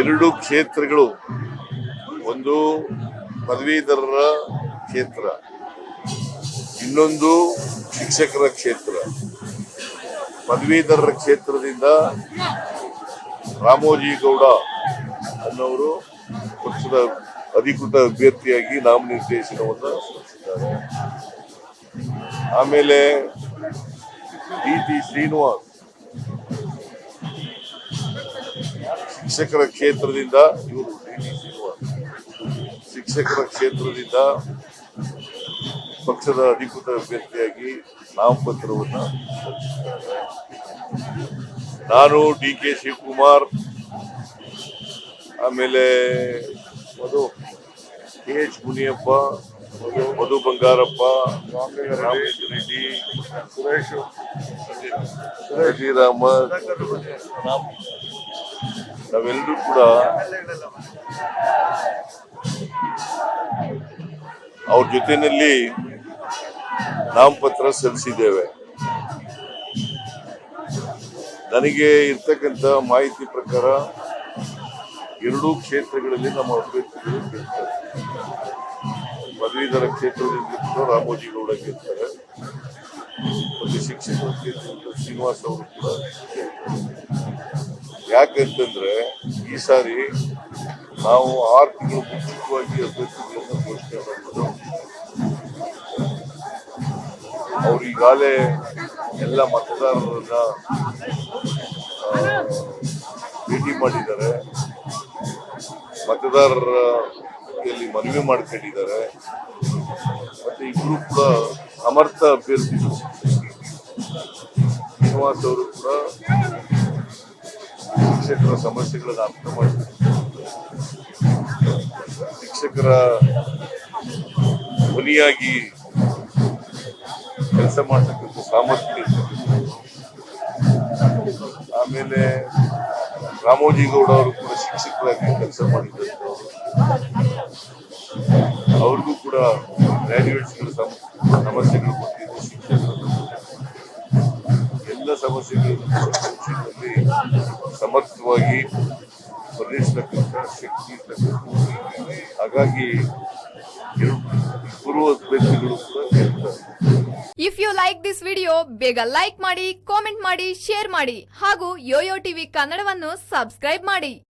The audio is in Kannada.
ಎರಡು ಕ್ಷೇತ್ರಗಳು. ಒಂದು ಪದವೀಧರರ ಕ್ಷೇತ್ರ, ಇನ್ನೊಂದು ಶಿಕ್ಷಕರ ಕ್ಷೇತ್ರ. ಪದವೀಧರರ ಕ್ಷೇತ್ರದಿಂದ ರಾಮೋಜಿ ಗೌಡ ಅನ್ನೋರು ಪಕ್ಷದ ಅಧಿಕೃತ ಅಭ್ಯರ್ಥಿಯಾಗಿ ನಾಮನಿರ್ದೇಶನವನ್ನು ಸಲ್ಲಿಸಿದ್ದಾರೆ. ಆಮೇಲೆ ಡಿ ಟಿ ಶ್ರೀನಿವಾಸ್ ಶಿಕ್ಷಕರ ಕ್ಷೇತ್ರದಿಂದ ಇವರು ಶಿಕ್ಷಕರ ಕ್ಷೇತ್ರದಿಂದ ಪಕ್ಷದ ಅಧಿಕೃತ ಅಭ್ಯರ್ಥಿಯಾಗಿ ನಾಮಪತ್ರವನ್ನು ನಾನು ಡಿ ಕೆ ಶಿವಕುಮಾರ್ ಆಮೇಲೆ ಮಧು ಕೆ ಎಚ್ ಮುನಿಯಪ್ಪ ಮಧು- ಬಂಗಾರಪ್ಪ ರಾಮಲಿಂಗ ರೆಡ್ಡಿ ಸುರೇಶ್. ಶ್ರೀರಾಮ ನಾವೆಲ್ಲರೂ ಕೂಡ ಅವ್ರ ಜೊತೆಯಲ್ಲಿ ನಾಮಪತ್ರ ಸಲ್ಲಿಸಿದ್ದೇವೆ. ನನಗೆ ಇರ್ತಕ್ಕಂಥ ಮಾಹಿತಿ ಪ್ರಕಾರ ಎರಡೂ ಕ್ಷೇತ್ರಗಳಲ್ಲಿ ನಮ್ಮ ಅಭ್ಯರ್ಥಿಗಳು ಗೆಲ್ತಾರೆ ಪದವೀಧರ ಕ್ಷೇತ್ರದಿಂದ ರಾಮೋಜಿಗೌಡ ರಾಮೋಜಿ ಗೌಡ ಗೆಲ್ತಾರೆ ಮತ್ತೆ ಶಿಕ್ಷಕರ ಶ್ರೀನಿವಾಸ್ ಅವರು ಕೂಡ. ಯಾಕಂತಂದ್ರೆ ಈ ಸಾರಿ ನಾವು ಆರು ತಿಂಗಳು ಮುಂಚಿತವಾಗಿ ಅಭ್ಯರ್ಥಿಗಳನ್ನು ಘೋಷಣೆ ಮಾಡಿದ್ರು ಅವ್ರು ಈಗಾಗಲೇ ಎಲ್ಲ ಮತದಾರರನ್ನ ಭೇಟಿ ಮಾಡಿದ್ದಾರೆ. ಮತದಾರರ ಮನವಿ ಮಾಡ್ಕೊಂಡಿದ್ದಾರೆ. ಮತ್ತೆ ಈ ಕೂಡ ಸಮರ್ಥ ಅಭ್ಯರ್ಥಿಗಳು ಶ್ರೀನಿವಾಸ್ ಅವರು ಕೂಡ ಶಿಕ್ಷಕರ ಸಮಸ್ಯೆಗಳನ್ನು ಅರ್ಥ ಮಾಡ್ತಾರೆ ಶಿಕ್ಷಕರ ಧ್ವನಿಯಾಗಿ ಕೆಲಸ ಮಾಡ್ತಕ್ಕಂಥ ಸಾಮರ್ಥ್ಯ. ಆಮೇಲೆ ರಾಮೋಜಿಗೌಡ ಅವರು ಕೂಡ ಶಿಕ್ಷಕರಾಗಿ ಕೆಲಸ ಮಾಡಿದಂಥವ್ರು ಅವ್ರಿಗೂ ಕೂಡ ಸಮಸ್ಯೆಗಳನ್ನು ಸಮರ್ಥವಾಗಿ ಸ್ಪಂದಿಸತಕ್ಕಂಥ ಶಕ್ತಿ ಹಾಗಾಗಿ ಕೂಡ ಗೆಲ್ತಾರೆ if you like this video ಬೇಗ ಲೈಕ್ ಮಾಡಿ ಕಾಮೆಂಟ್ ಮಾಡಿ ಶೇರ್ ಮಾಡಿ ಹಾಗೂ ಯೋಯೋ ಟಿವಿ ಕನ್ನಡವನ್ನು ಸಬ್ಸ್ಕ್ರೈಬ್ ಮಾಡಿ.